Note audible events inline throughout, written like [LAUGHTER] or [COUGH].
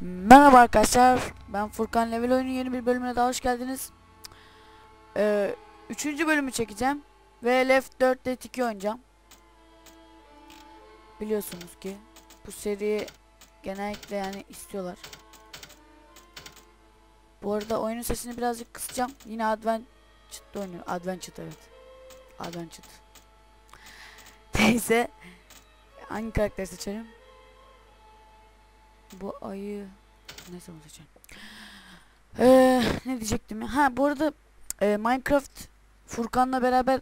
Merhaba arkadaşlar. Ben Furkan Level Oyunun yeni bir bölümüne daha hoş geldiniz. Ee, üçüncü bölümü çekeceğim. Ve Left 4 Dead 2 oynayacağım. Biliyorsunuz ki bu seriyi genellikle yani istiyorlar. Bu arada oyunun sesini birazcık kısacağım. Yine Adventure'da oynuyorum. Adventure evet. Adventure. [LAUGHS] Neyse. Hangi karakteri seçelim? Bu ayı neyse onu seçelim. Ee, ne diyecektim ya? Ha bu arada e, Minecraft Furkan'la beraber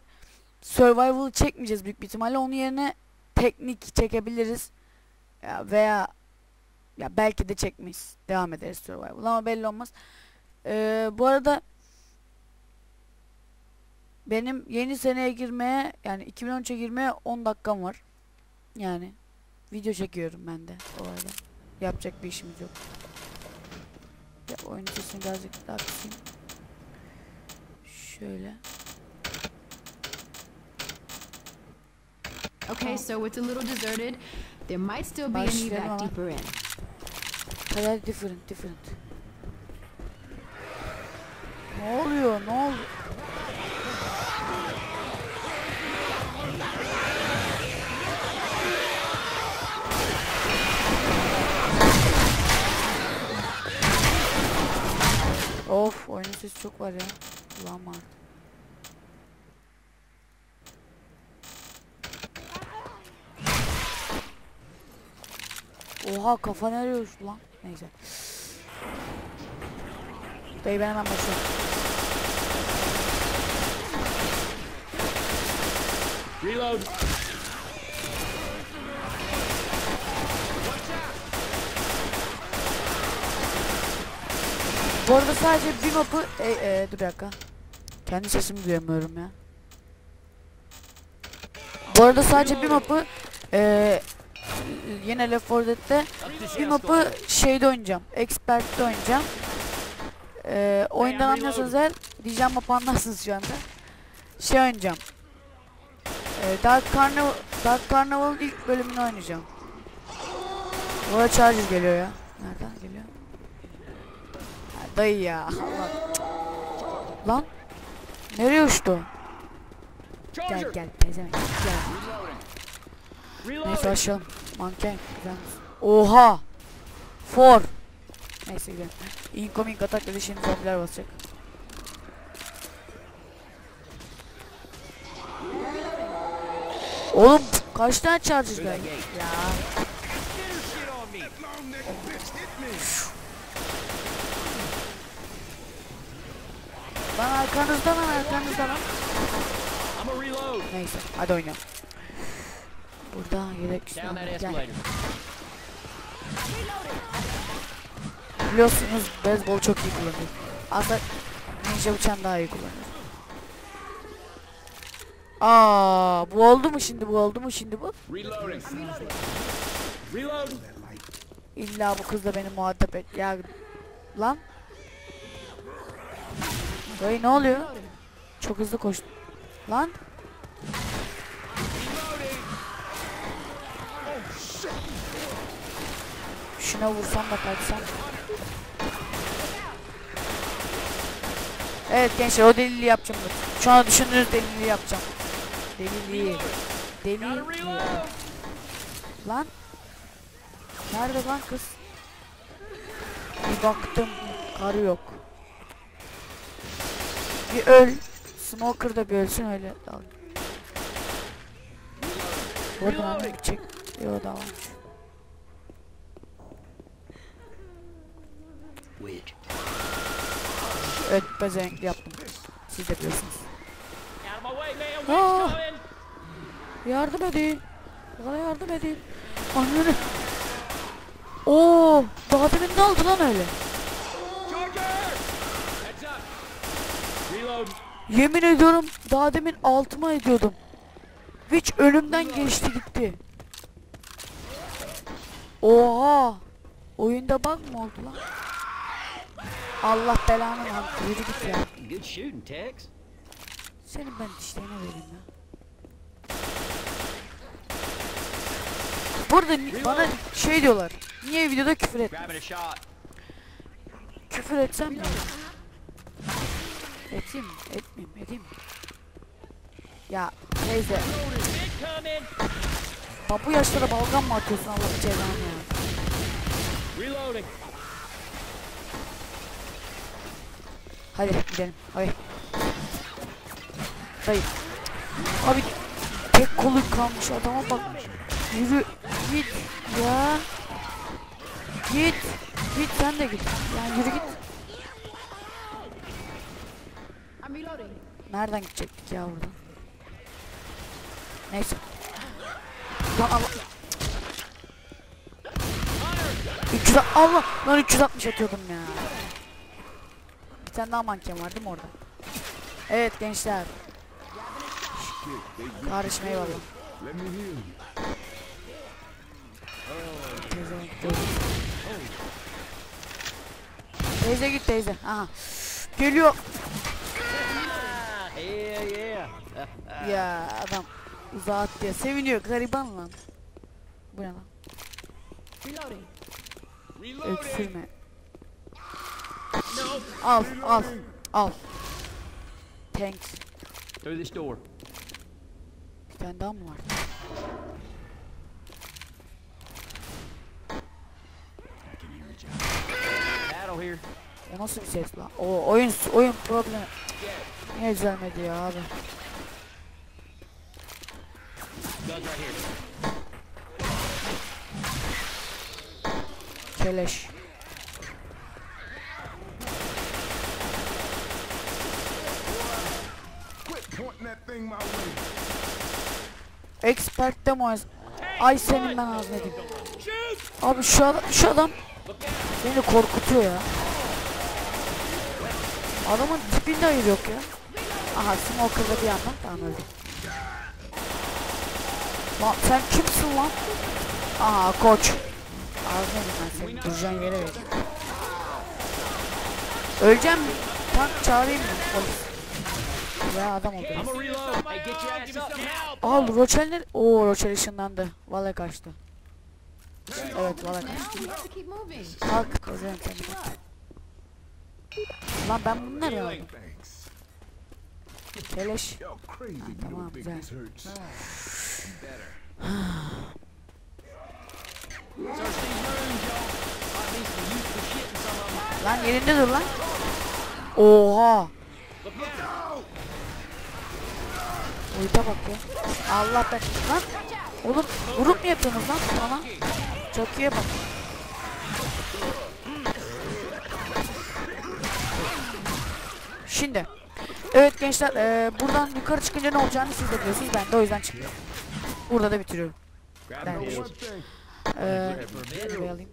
survival çekmeyeceğiz büyük bir ihtimalle. Onun yerine teknik çekebiliriz. Ya veya ya belki de çekmeyiz. Devam ederiz survival ama belli olmaz. Ee, bu arada benim yeni seneye girmeye yani 2013'e girmeye 10 dakikam var. Yani video çekiyorum ben de o arada. Yapacak bir işimiz yok. Ya oyun sesini birazcık daha kısayım. Şöyle. Okay, so it's a little deserted. There might still be an Başlayalım evac ama. deeper in. Kadar different different. Ne oluyor? Ne oldu? Of oyunun sesi çok var ya. Kulağım ağrıdı. Oha kafa nereye uçtu lan? Neyse. Dayı ben hemen başlıyorum. Reload. Bu arada sadece bir mapı... E, e, dur bir dakika. Kendi sesimi duyamıyorum ya. Bu arada sadece bir mapı... E, yine Left 4 Dead'de bir mapı şeyde oynayacağım. Expert'te oynayacağım. E, oyundan anlıyorsanız eğer diyeceğim mapı anlarsınız şu anda. Şey oynayacağım. E, Dark Carnival Dark Carnival'ın ilk bölümünü oynayacağım. Bu arada Charger geliyor ya. Nereden geliyor? Dayı ya. Allah. Lan. Nereye uçtu? Gel gel pezevenk gel. Neyse başlayalım. Manken. güzel. Oha. For. Neyse gidelim. Incoming atak dedi şimdi zombiler basacak. Oğlum kaç tane charger geldi? Ya. Lan arkanızda lan arkanızda lan. Neyse hadi oynayalım. Burada yedek üstüne gel. Biliyorsunuz beyzbol çok iyi kullanıyor. Aslında ninja bıçağını daha iyi kullanıyor. Aa, bu oldu mu şimdi bu oldu mu şimdi bu? İlla bu kız da beni muhatap et. Ya lan. Dayı ne oluyor? Çok hızlı koştu. Lan. Şuna vursam da kaçsam. Evet gençler o deliliği yapacağım. Şu an düşündüğünüz deliliği yapacağım. Deliliği. Deliliği. Lan. Nerede lan kız? Bir baktım. Karı yok. Bir öl. Smoker da bir ölsün öyle dal. Buradan gidecek. Yo daha varmış. Evet bezenkli yaptım. Siz de biliyorsunuz. Coming. Yardım edin. Bana yardım edin. Ananı. Oo, daha demin ne oldu lan öyle? Charger. Heads up. Reload. Yemin ediyorum daha demin altıma ediyordum. Hiç önümden geçti gitti. Oha! Oyunda bug mı oldu lan? Allah belanı lan. Yürü git ya. Senin ben dişlerine vereyim ya. Burada bana şey diyorlar. Niye videoda küfür et? Küfür etsem mi? Eteyim mi? Etmeyeyim, edeyim mi? Ya Incoming. bak bu yaşlara balgam mı atıyorsun Allah cezanı ya? Reloading. Hadi gidelim, hadi. Dayı. Abi tek kolu kalmış adama bak. Yürü, git ya. Git, git sen de git. Yani yürü git. I'm reloading. Nereden gidecektik ya buradan? Neyse. Lan Allah. 300 Allah lan 360 atıyordum ya. Bir tane daha manken var değil mi orada? Evet gençler. Kardeşim eyvallah. Teyze git teyze. Teyze git teyze. Aha. Geliyor. Ya adam attı ya. Seviniyor gariban lan. Bu ne lan? Öksürme. Al al al. Thanks. Through this door. Bir tane daha mı var? Battle here. O nasıl bir ses lan? O oyun oyun problemi. Niye düzelmedi ya abi? Guns right here. Keleş. Quit pointing that thing my way. Expert demo Ay senin ben ağzına diyeyim. Abi şu adam, şu adam beni korkutuyor ya. Adamın dibinde hayır yok ya. Aha smoker'da bir yandan tamam öldüm. Lan sen kimsin lan? Aha koç. Ağzına ben senin duracağın yere ver. Öleceğim mi? Tank çağırayım mı? Polis. Ya adam oldu. I'm a reload. Hey, get your ass up now. Aa Rochelle ne? Oo Rochelle ışınlandı. Vallahi kaçtı. Evet vallahi kaçtı. Kalk seni. Lan ben bunu nereye aldım? Thanks. Keleş. Yo, crazy. You come on, don't think Jack. this hurts. Search these rooms, y'all. Might be some useful shit in some of them. Lan yerinde dur lan. Oha. Uyuta bak ya. Allah be. Lan. Oğlum vurup mu yapıyorsunuz lan bana? Çok iyi bak. Şimdi. Evet gençler eee, buradan yukarı çıkınca ne olacağını siz de biliyorsunuz. Ben de o yüzden çıktım. Burada da bitiriyorum. Ben de. şuraya alayım.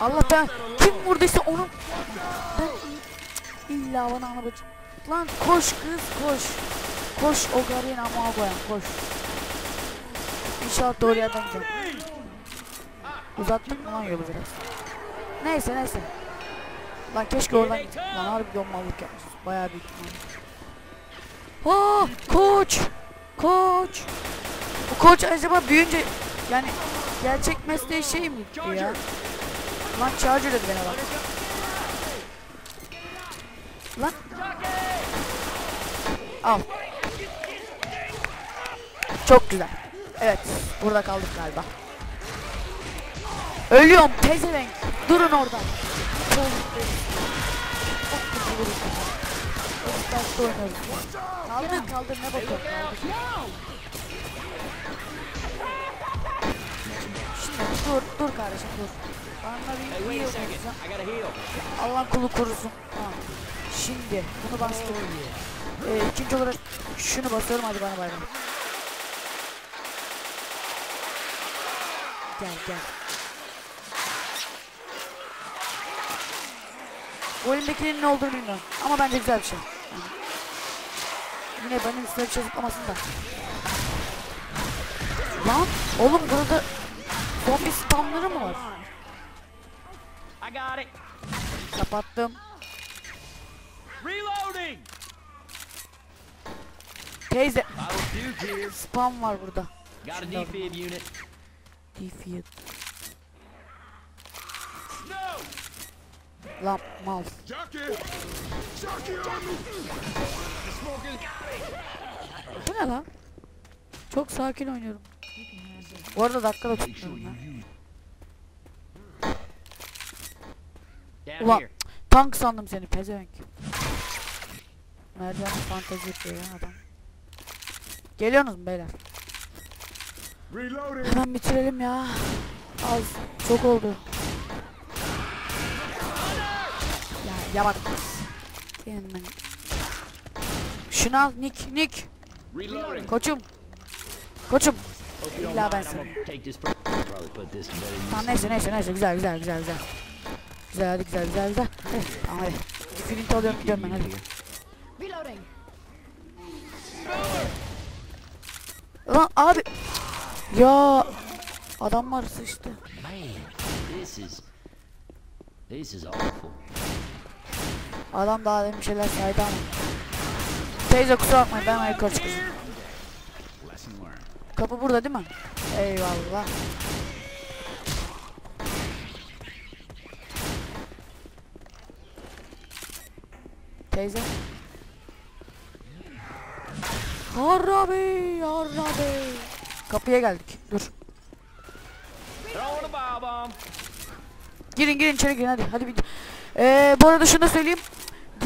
Allah ben kim vurduysa onu ben illa bana ana bacı. Lan koş kız koş. Koş o garıyın ama koyan koş. İnşallah doğru yerden gideceğim. Uzattık mı lan yolu biraz? Neyse neyse. Lan keşke oradan gittim. Lan harbi donmalık yapmışız. Bayağı büyük ihtimalle. Aa koç. Koç. Bu koç acaba büyüyünce yani gerçek mesleği şey mi gitti ya? Lan charger dedi bana bak. Lan. Al. Çok güzel. Evet. Burada kaldık galiba. Ölüyorum pezevenk. Durun orada. Çok kötü vuruşum. Çok tatlı oynuyoruz. Kaldır kaldır ne bakıyorsun dur dur kardeşim dur. Bana bir heal. Allah kulu korusun. Tamam. Şimdi bunu bastım. Ee, ikinci olarak şunu basıyorum hadi bana bay bay. Gel gel. Bu ne olduğunu bilmiyorum. Ama bence güzel bir şey. Yine benim üstüne bir şey zıplamasın da. Lan oğlum burada zombi spamları mı var? Kapattım. Reloading. Teyze spam var burada. Defib unit. Defeat. Lan mal. Bu ne lan? Çok sakin oynuyorum. Bu arada dakika da tutmuyorum. Down Ulan tank sandım seni pezevenk. Merdiven fantezi yapıyor ya adam. Geliyorsunuz mu beyler? Reloading! Hemen bitirelim ya. Az. Çok oldu. Ya bak. Senin ben. Şunu al Nick Nick. Koçum. Koçum. İlla ben sana. Tamam neyse neyse neyse güzel güzel güzel güzel. Güzel hadi güzel güzel güzel. Hadi tamam hadi. Flint alıyorum gidiyorum ben hadi. Reloading. Lan abi. Ya adamlar sıçtı. Man, this is this is awful. Adam daha demin şeyler saydı ama. Teyze kusura bakmayın ben ayık çıkacağım. Kapı burada değil mi? Eyvallah. Teyze. Harabi, harabi. Kapıya geldik. Dur. Girin girin içeri girin hadi. Hadi bir. Ee, bu arada şunu da söyleyeyim.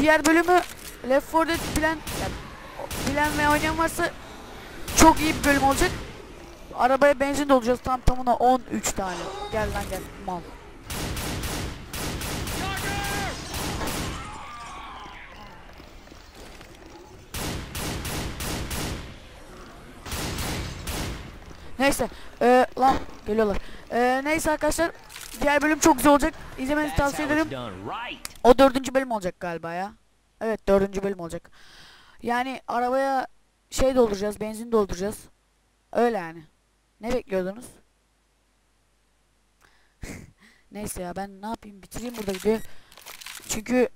Diğer bölümü Left 4 Dead bilen yani, bilen ve oynayan varsa çok iyi bir bölüm olacak. Arabaya benzin dolacağız tam tamına 13 tane. Gel lan gel mal. Neyse, ee, lan geliyorlar. Ee, neyse arkadaşlar, diğer bölüm çok güzel olacak. İzlemenizi tavsiye ederim. O dördüncü bölüm olacak galiba ya. Evet dördüncü bölüm olacak. Yani arabaya şey dolduracağız, benzin dolduracağız. Öyle yani. Ne bekliyordunuz? [LAUGHS] Neyse ya ben ne yapayım bitireyim burada videoyu. Çünkü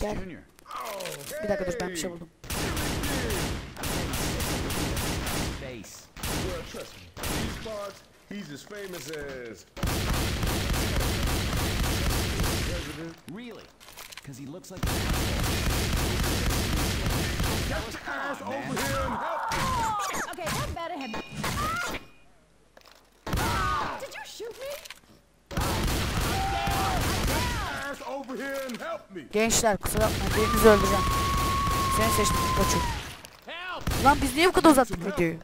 Gel. Bir dakika dur ben bir şey buldum. Face. Really? Because he looks like. Ass over here and help! Okay, that better have. Did you shoot me? Ass over here and help me! Gençler kusura bakmayın birinizi öldüreceğim. Seni seçtim koçum. Help! Lan biz niye bu kadar uzattık videoyu?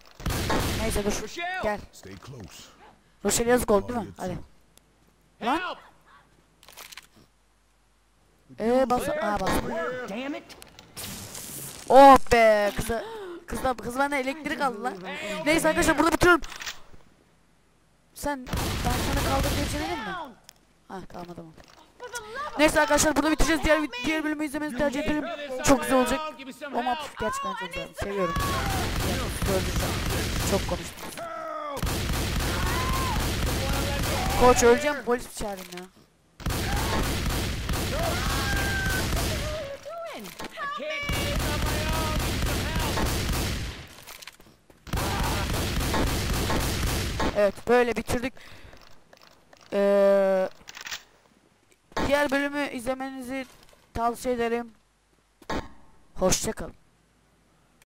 Neyse dur. Rochelle! Gel. Stay close. Roşel yazık oldu değil mi? Hadi. Lan. Eee bas. Aa bas. Damn it! Oh be kıza. Kızla kız bende elektrik aldı lan. Neyse arkadaşlar burada bitiriyorum. Sen ben sana kaldır geçirelim mi? Ha tamam tamam. Neyse arkadaşlar burada bitireceğiz. Diğer diğer bölümü izlemenizi tercih ederim. Çok güzel olacak. O map gerçekten çok güzel. Seviyorum. Gördüm. Çok konuştum. Koç öleceğim polis çağırayım ya. Evet böyle bitirdik. Ee, diğer bölümü izlemenizi tavsiye ederim. Hoşçakalın.